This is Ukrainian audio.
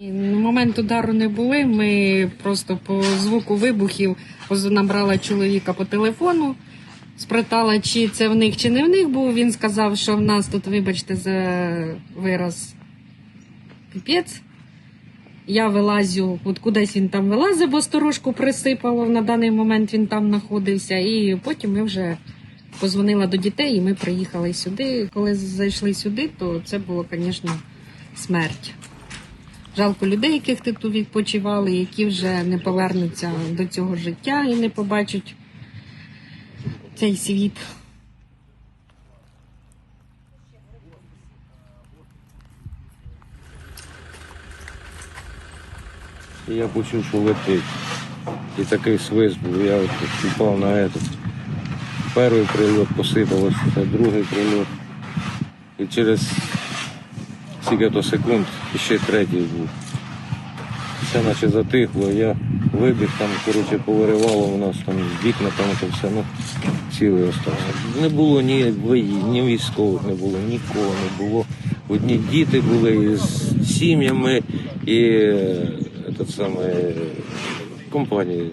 На момент удару не були. Ми просто по звуку вибухів набрала чоловіка по телефону, спитала, чи це в них, чи не в них був. Він сказав, що в нас тут, вибачте, за вираз піпець. Я вилазю, от кудись він там вилазив, бо сторожку присипало. На даний момент він там знаходився. І потім ми вже позвонила до дітей, і ми приїхали сюди. Коли зайшли сюди, то це було, звісно, смерть. Жалко людей, яких ти тут відпочивали, які вже не повернуться до цього життя і не побачать цей світ. Я почув, що летить. І такий свист був, я от упав на этот. Перший прильот посипалося, другий прильот. І через скільки то секунд ще третій був. Все наче затихло, я вибіг там, коротше, повиривало у нас там вікна, там це все, ну, цілий остався. Не було ні ні військових не було, нікого не було. Одні діти були з сім'ями і е, самий, компанії